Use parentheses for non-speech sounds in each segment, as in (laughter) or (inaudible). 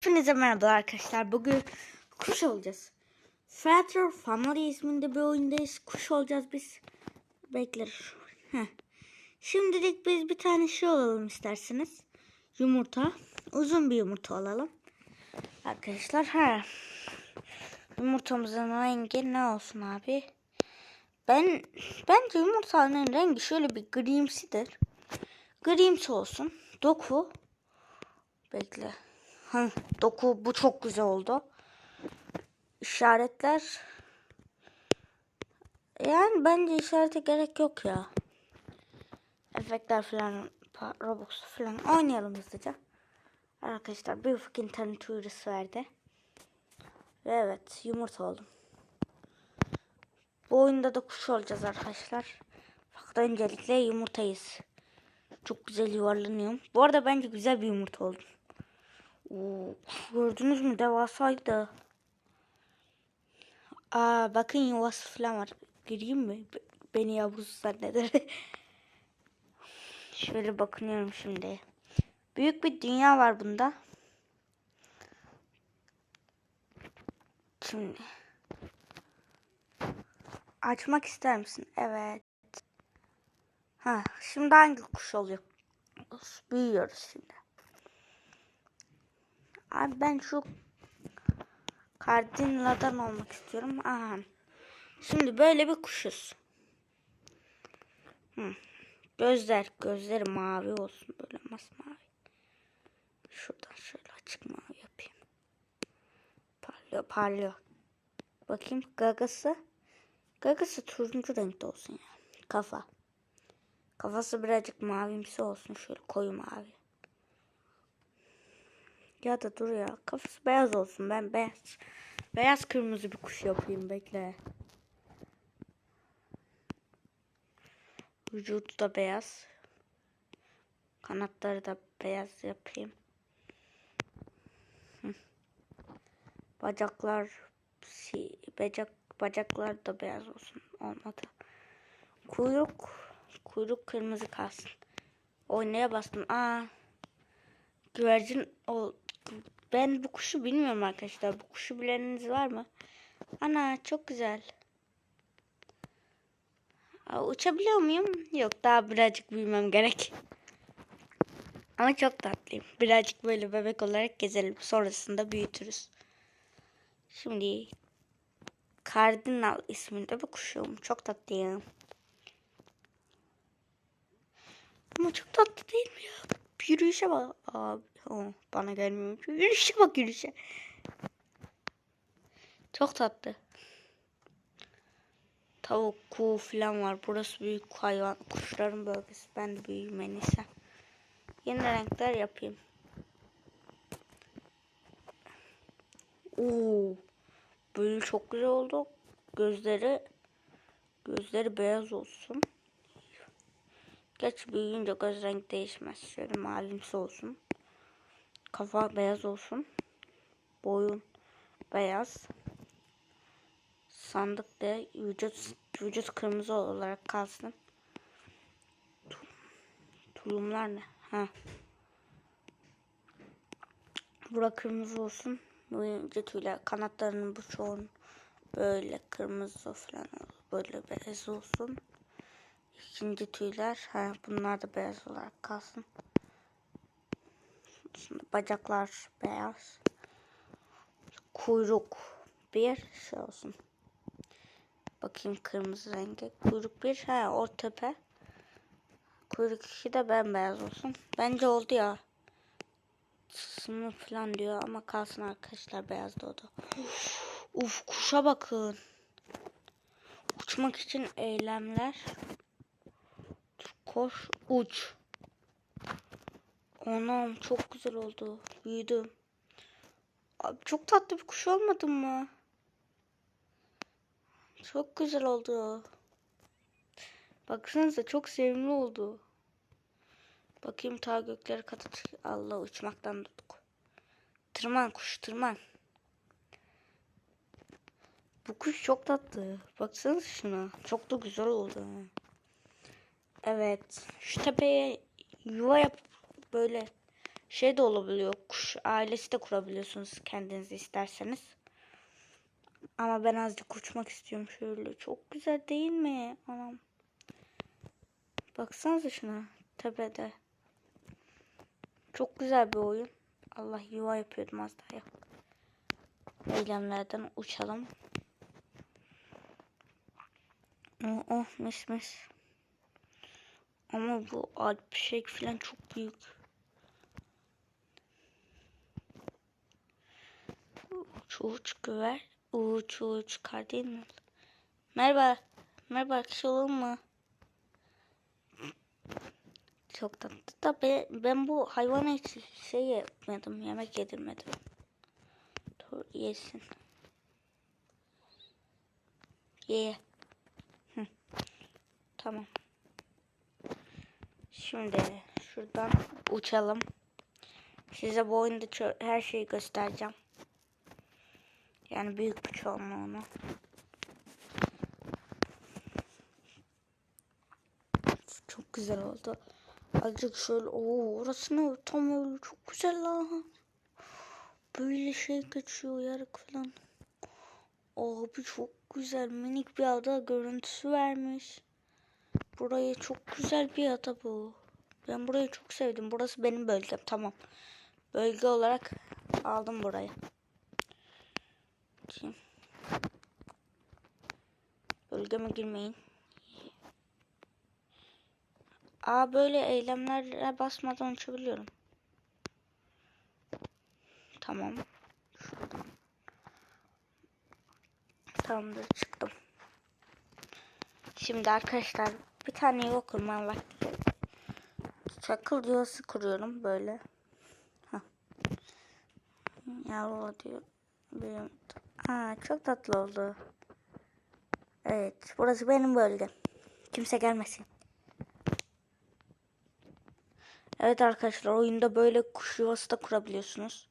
Hepinize merhaba arkadaşlar. Bugün kuş olacağız. Feather Family isminde bir oyundayız. Kuş olacağız biz. Bekler. Şimdilik biz bir tane şey olalım isterseniz. Yumurta. Uzun bir yumurta olalım. Arkadaşlar ha. Yumurtamızın rengi ne olsun abi? Ben bence yumurtanın rengi şöyle bir grimsidir. Grimsi olsun. Doku. Bekle. Hı, doku bu çok güzel oldu. İşaretler. Yani bence işarete gerek yok ya. Efektler falan Roblox falan oynayalım hızlıca. Arkadaşlar bir ufak internet uyarısı verdi. Ve evet yumurta oldum. Bu oyunda da kuş olacağız arkadaşlar. Fakat öncelikle yumurtayız. Çok güzel yuvarlanıyorum. Bu arada bence güzel bir yumurta oldum. Oo, gördünüz mü devasaydı. Aa bakın yuvası falan var. Gireyim mi? Be- Beni yavrusu zanneder. (laughs) Şöyle bakınıyorum şimdi. Büyük bir dünya var bunda. Şimdi. Açmak ister misin? Evet. Ha, şimdi hangi kuş oluyor? Büyüyoruz şimdi. Abi ben şu Cardinal'dan olmak istiyorum. Aha. Şimdi böyle bir kuşuz. Hı. Gözler, gözleri mavi olsun böyle masmavi. Şuradan şöyle açık mavi yapayım. Parlıyor, parlıyor. Bakayım gagası. Gagası turuncu renkte olsun yani. Kafa. Kafası birazcık mavimsi olsun şöyle koyu mavi. Ya da dur ya. Kafası beyaz olsun. Ben beyaz. Beyaz kırmızı bir kuş yapayım. Bekle. Vücudu da beyaz. Kanatları da beyaz yapayım. Bacaklar si, bacak bacaklar da beyaz olsun. Olmadı. Kuyruk kuyruk kırmızı kalsın. Oynaya bastım. Aa. Güvercin o ben bu kuşu bilmiyorum arkadaşlar. Bu kuşu bileniniz var mı? Ana çok güzel. Aa, uçabiliyor muyum? Yok daha birazcık büyümem gerek. Ama çok tatlıyım. Birazcık böyle bebek olarak gezelim. Sonrasında büyütürüz. Şimdi Kardinal isminde bir kuşum. Çok tatlıyım. Ama çok tatlı değil mi ya? Yürüyüşe bak. Abi, oh, bana gelmiyor. Yürüyüşe bak yürüyüşe. Çok tatlı. Tavuk, kuğu falan var. Burası büyük hayvan. Kuşların bölgesi. Ben de büyüyeyim en iyisi. Yeni renkler yapayım. Oo, böyle çok güzel oldu. Gözleri gözleri beyaz olsun. Geç büyüyünce göz renk değişmez. Şöyle mavimsi olsun. Kafa beyaz olsun. Boyun beyaz. Sandık da vücut, vücut kırmızı olarak kalsın. Tulumlar ne? Ha. Bura kırmızı olsun. Boyunca tüyler kanatlarının bu çoğun böyle kırmızı falan böyle beyaz olsun. İkinci tüyler. Ha, bunlar da beyaz olarak kalsın. Şimdi bacaklar beyaz. Kuyruk bir şey olsun. Bakayım kırmızı rengi. Kuyruk bir. Ha o tepe. Kuyruk iki de bembeyaz olsun. Bence oldu ya. Sınır falan diyor ama kalsın arkadaşlar beyaz da o da. Uf kuşa bakın. Uçmak için eylemler. Koş uç. Anam çok güzel oldu. Büyüdüm. Abi çok tatlı bir kuş olmadın mı? Çok güzel oldu. Baksanıza çok sevimli oldu. Bakayım ta göklere çık- Allah uçmaktan tuttuk. Tırman kuş tırman. Bu kuş çok tatlı. Baksanıza şuna. Çok da güzel oldu. Evet. Şu tepeye yuva yap böyle şey de olabiliyor. Kuş ailesi de kurabiliyorsunuz kendiniz isterseniz. Ama ben azıcık uçmak istiyorum şöyle. Çok güzel değil mi? Anam. Baksanıza şuna tepede. Çok güzel bir oyun. Allah yuva yapıyordum az daha. Eylemlerden uçalım. Oh, oh mis mis. Ama bu alp şey falan çok büyük. Uç uç güver. Uç uç kar değil mi? Merhaba. Merhaba arkadaş olalım mı? Çok tatlı da ben, ben bu hayvana hiç şey yapmadım. Yemek yedirmedim. Dur yesin. Ye. Hı. Tamam. Şimdi şuradan uçalım. Size bu oyunda her şeyi göstereceğim. Yani büyük bir çoğunluğunu. Çok güzel oldu. Azıcık şöyle o orası ne tam öyle çok güzel lan. Böyle şey geçiyor yarık falan. Abi çok güzel minik bir ada görüntüsü vermiş. Buraya çok güzel bir ada bu. Ben burayı çok sevdim. Burası benim bölgem tamam. Bölge olarak aldım burayı. Bölgeme girmeyin. Aa böyle eylemlere basmadan uçabiliyorum. Tamam. Şuradan. Tamamdır çıktım. Şimdi arkadaşlar bir tane yuva kurmam vakti. Çakıl yuvası kuruyorum böyle. Heh. Yavru diyor. Benim. Aa, çok tatlı oldu. Evet burası benim bölgem. Kimse gelmesin. Evet arkadaşlar oyunda böyle kuş yuvası da kurabiliyorsunuz.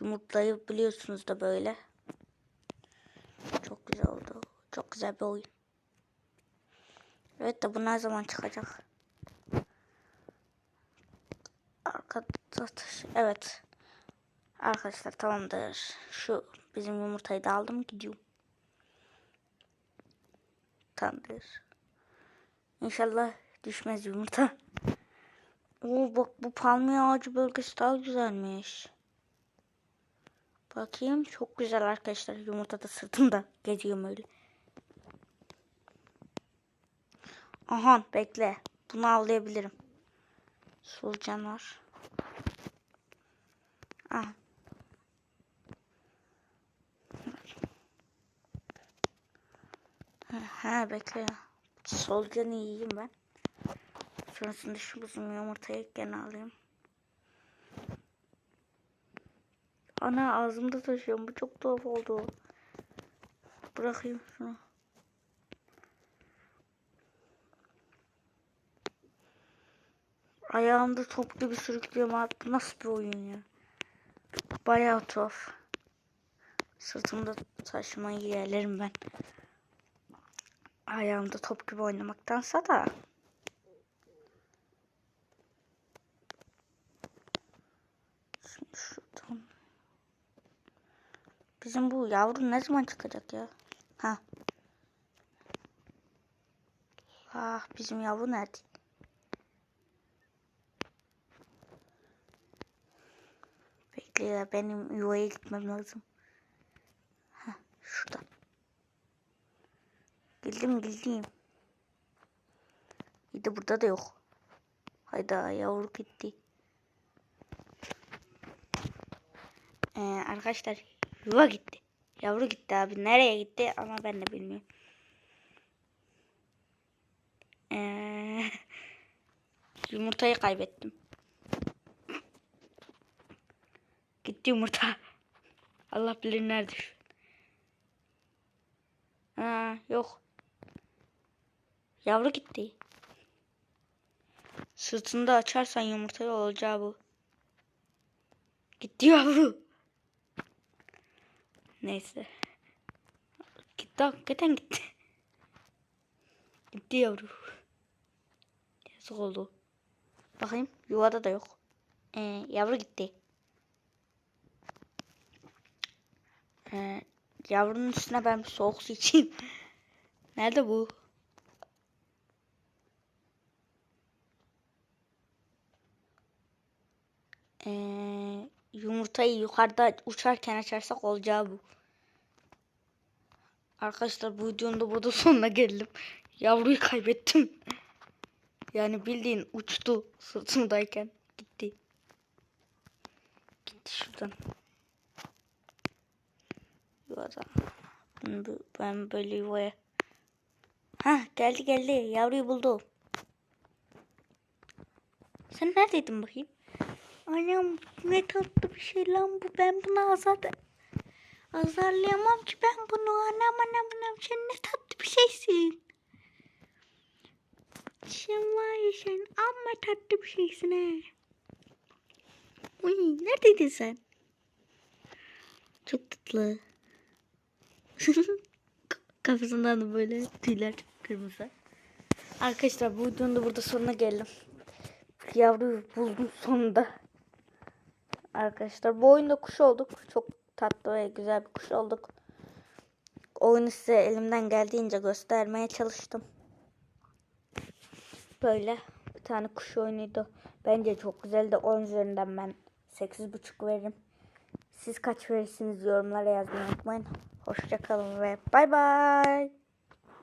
Yumurtlayabiliyorsunuz da böyle. Çok güzel oldu. Çok güzel bir oyun. Evet de bu ne zaman çıkacak? Arkadaş evet. Arkadaşlar tamamdır. Şu bizim yumurtayı da aldım gidiyorum. Tamamdır. İnşallah düşmez yumurta. Oo bak bu palmiye ağacı bölgesi daha güzelmiş. Bakayım çok güzel arkadaşlar. Yumurta da sırtımda geziyorum öyle. Aha bekle. Bunu avlayabilirim. Solucan var. Ah. Ha bekle. Solucanı yiyeyim ben. Sonrasında şu bizim yumurtayı gene alayım. Ana ağzımda taşıyorum. Bu çok tuhaf oldu. Bırakayım şunu. Ayağımda top gibi sürüklüyorum artık. Nasıl bir oyun ya? Bayağı tuhaf. Sırtımda taşımayı yerlerim ben. Ayağımda top gibi oynamaktansa da. Şimdi şuradan. Bizim bu yavru ne zaman çıkacak ya? Ha. Ah bizim yavru nerede? Bekle ya benim yuvaya gitmem lazım. Ha şurada. Geldim geldim. Bir burada da yok. Hayda yavru gitti. Ee, arkadaşlar yuva gitti. Yavru gitti abi. Nereye gitti ama ben de bilmiyorum. Ee, (laughs) yumurtayı kaybettim. Gitti yumurta. (laughs) Allah bilir nerede şu. Aa, yok. Yavru gitti. Sırtını da açarsan yumurta olacağı bu. Gitti yavru. Neyse. Gitti hakikaten gitti. Gitti yavru. Yazık oldu. Bakayım yuvada da yok. Ee, yavru gitti. Ee, yavrunun üstüne ben soğuk su içeyim. (laughs) Nerede bu? Ee, yumurtayı yukarıda uçarken açarsak olacağı bu. Arkadaşlar bu videonun da burada sonuna geldim. Yavruyu kaybettim. Yani bildiğin uçtu sırtımdayken. Gitti. Gitti şuradan. Yuvada. Ben, böyle yuvaya. Ha geldi geldi. Yavruyu buldum. Sen neredeydin bakayım? Anam ne tatlı bir şey lan bu. Ben bunu azar azarlayamam ki ben bunu. Anam anam anam sen ne tatlı bir şeysin. Sen var ya sen amma tatlı bir şeysin he. Uy, neredeydin sen? Çok tatlı. (laughs) Kafasından da böyle tüyler kırmızı. Arkadaşlar bu videonun da burada sonuna geldim. Yavruyu buldum sonunda. Arkadaşlar bu oyunda kuş olduk. Çok tatlı ve güzel bir kuş olduk. Oyunu size elimden geldiğince göstermeye çalıştım. Böyle bir tane kuş oyunuydu. Bence çok güzeldi. 10 üzerinden ben 8.5 veririm. Siz kaç verirsiniz yorumlara yazmayı unutmayın. Hoşçakalın ve bay bay.